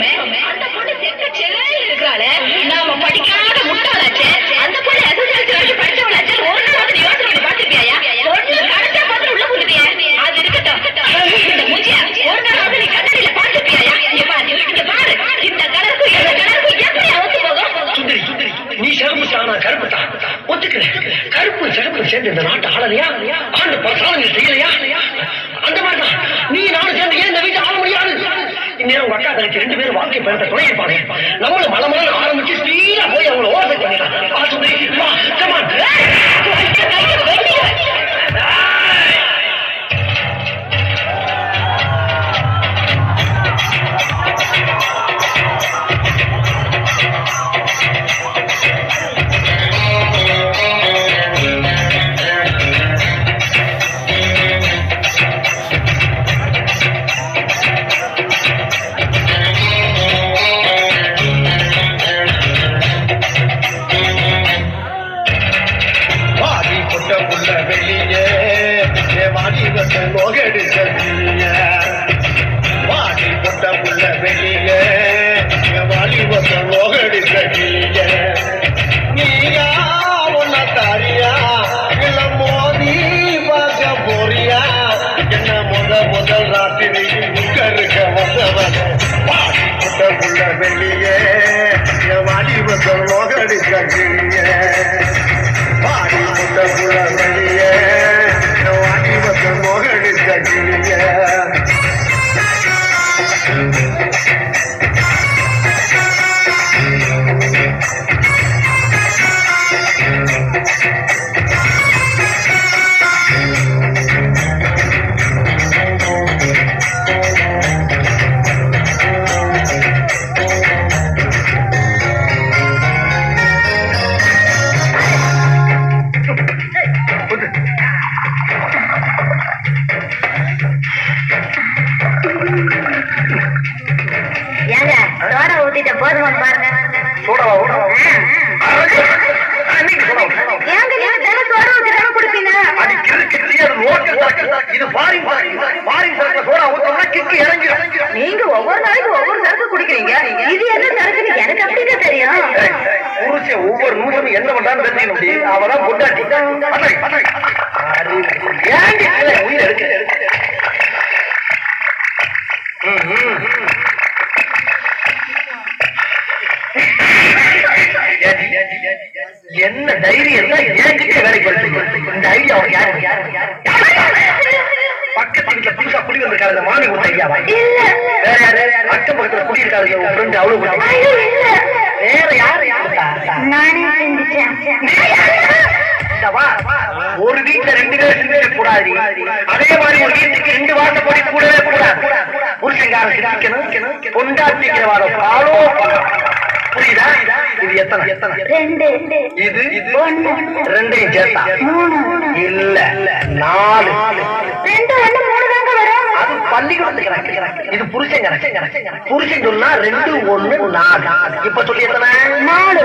நினைச்சோமே அந்த பொண்ணு செக்க செல்ல இருக்கிறாளே. நாம படிக்காத முட்டாளாச்சே. அந்த பொண்ணு எஸ்எஸ்எல்சி வரைக்கும் படிச்சவளாச்சே. ஒரு நாள் யோசனை பண்ணி பார்த்திருப்பியா பொண்ணு கடைசியா பார்த்து உள்ள போட்டுட்டியா அது இருக்கட்டும். இந்த ஒரு நாள் வந்து நீ கண்ணடியில பார்த்திருப்பியா இங்க பாரு பாரு. இந்த கலருக்கு இந்த கலருக்கு எப்படி ஒத்து போகும்? நீ சிறப்பு சாணா கருப்பு தான் ஒத்துக்கிறேன். கருப்பு சிறப்பு சேர்ந்து இந்த நாட்டை ஆளலையா? ஆண்டு பல செய்யலையா? அந்த மாதிரி நீ நானும் சேர்ந்து ஏன் இந்த வீட்டை ஆள முடியாது? இந்நேரம் உங்க அக்கா தங்கச்சி ரெண்டு பேரும் வாழ்க்கை பயணத்தை துணை இருப்பாங்க நம்மளும் மலமான ஆரம்பிச்சு ஸ்பீடா போய் அவங்களை ஓரத்தை பண்ணிடலாம். வந்தவன்? வாடி கொண்ட புள்ள வெளியே. வாடி வந்த நோகடிச்ச பாடி முட்ட புல வெளியே. வாடி வந்த மோகடி இது ஃபாரின் ஃபாரின் சரக்கு சோடா ஊத்தோம்னா கிக்கு நீங்க ஒவ்வொரு நாளைக்கு ஒவ்வொரு சரக்கு குடிக்கிறீங்க இது என்ன சரக்குன்னு எனக்கு அப்படிங்க தெரியும் புருஷன் ஒவ்வொரு நூலும் என்ன பண்றான்னு தெரிஞ்சுக்கணும் அவதான் பொண்டாட்டி ஏன் உயிர் எடுக்க என்ன தைரியம் தான் என்கிட்ட வேலைக்கு வருது இந்த ஐடியா உனக்கு யாரு யாரு பக்கத்து வீட்டுல புதுசா குடி வந்திருக்காரு இந்த மாமி கொடுத்த ஐயாவா வேற யாரு? அக்கம் பக்கத்துல குடி இருக்காரு உன் ஃப்ரெண்ட் அவ்வளவு கொடுத்தா. வேற யாரு நானே ஒரு வீட்டுல ரெண்டு பேர் சிந்திக்க கூடாது. அதே மாதிரி ஒரு வீட்டுக்கு ரெண்டு வாசம் போடி கூடவே கூடாது. புருஷங்கார சிந்திக்கணும் பொண்டாட்டிக்கிற வார ஃபாலோ புரியுதா? இது எத்தனை? எத்தனை ரெண்டு. இது? இது? ரெண்டையும் சேர்த்தா இல்ல. நாலு. ரெண்டு ஒண்ணு மூணு தாங்க வரும். அது பள்ளிக்கூடத்துக்கு கணக்கு. இது புருஷன் கணக்கு. புருஷன் சொன்னா ரெண்டு ஒண்ணு நாலு. இப்ப சொல்லி எத்தனை? நாலு.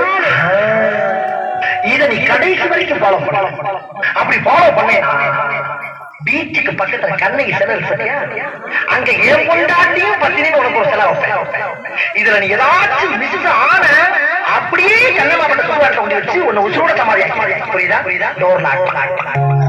இத நீ கடைசி வரைக்கும் ஃபாலோ பண்ண. அப்படி ஃபாலோ பண்ணேனா? பீச்சுக்கு பக்கத்துல கண்ணகி செலவு சரியா? அங்க ஏன் பொண்டாட்டியும் பத்தினின்னு உனக்கு ஒரு செலவு வைப்பேன். இதுல நீ ஏதாச்சும் மிஸ் ஆன அப்படியே கண்ணமா பண்ண சுடுவாட்ட கொண்டு வச்சு உன்னை உசுரோட சமாதி புரியுதா? புரியுதா? டோர் லாக்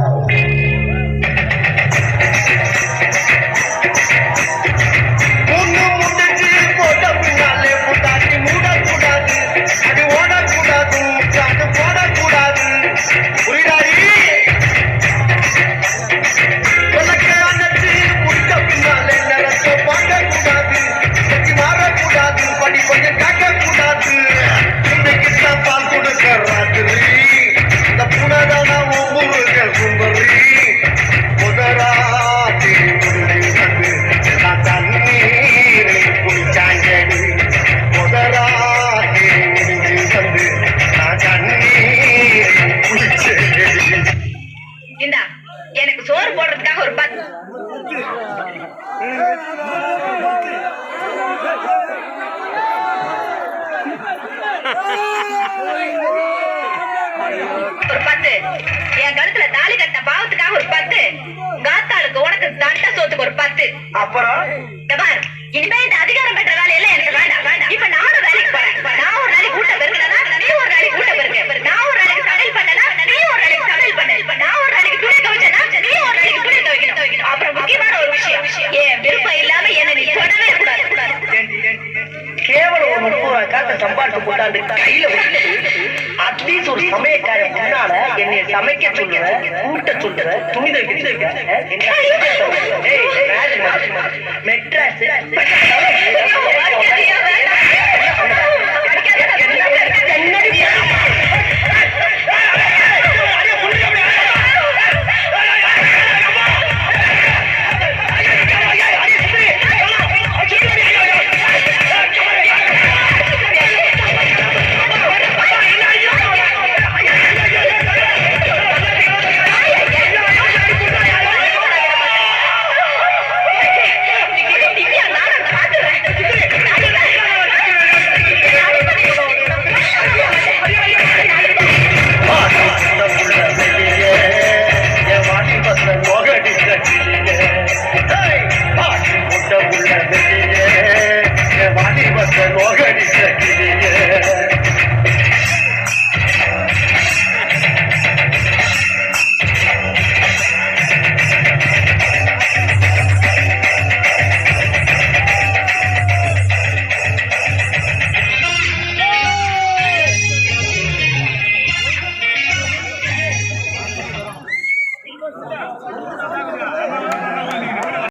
காத்தாளுக்கு உனக்கு தண்டை சோத்துக்கு ஒரு பத்து. அப்புறம்? இனிமே இந்த அதிகாரம் பெற்ற வேலையெல்லாம் எனக்கு வேண்டாம். வேண்டாம் இப்ப நானும் வேலைக்கு போறேன். நான் ஒரு நாளைக்கு கூட்ட பெருக்கிறனா நீ ஒரு நாளைக்கு கூட்ட பெருக்க. நான் ஒரு நாளைக்கு சமையல் பண்ணனா நீ ஒரு நாளைக்கு சமையல் பண்ண. நான் ஒரு நாளைக்கு துணி துவைச்சனா நீ ஒரு நாளைக்கு துணி துவைக்கணும். அப்புறம் முக்கியமான ஒரு விஷயம் ஏன் விருப்பம் இல்லாம எனக்கு சொல்லவே கூடாது. கேவலம் ஒரு முப்பது காசை சம்பாதிச்சு போட்டாண்டு கையில அட்லீஸ்ட் ஒரு சமயக்காரன் முன்னால என்னை சமைக்க சொல்லுற கூட்ட சொல்லுற துணி தைக்க மெட்ராஸ்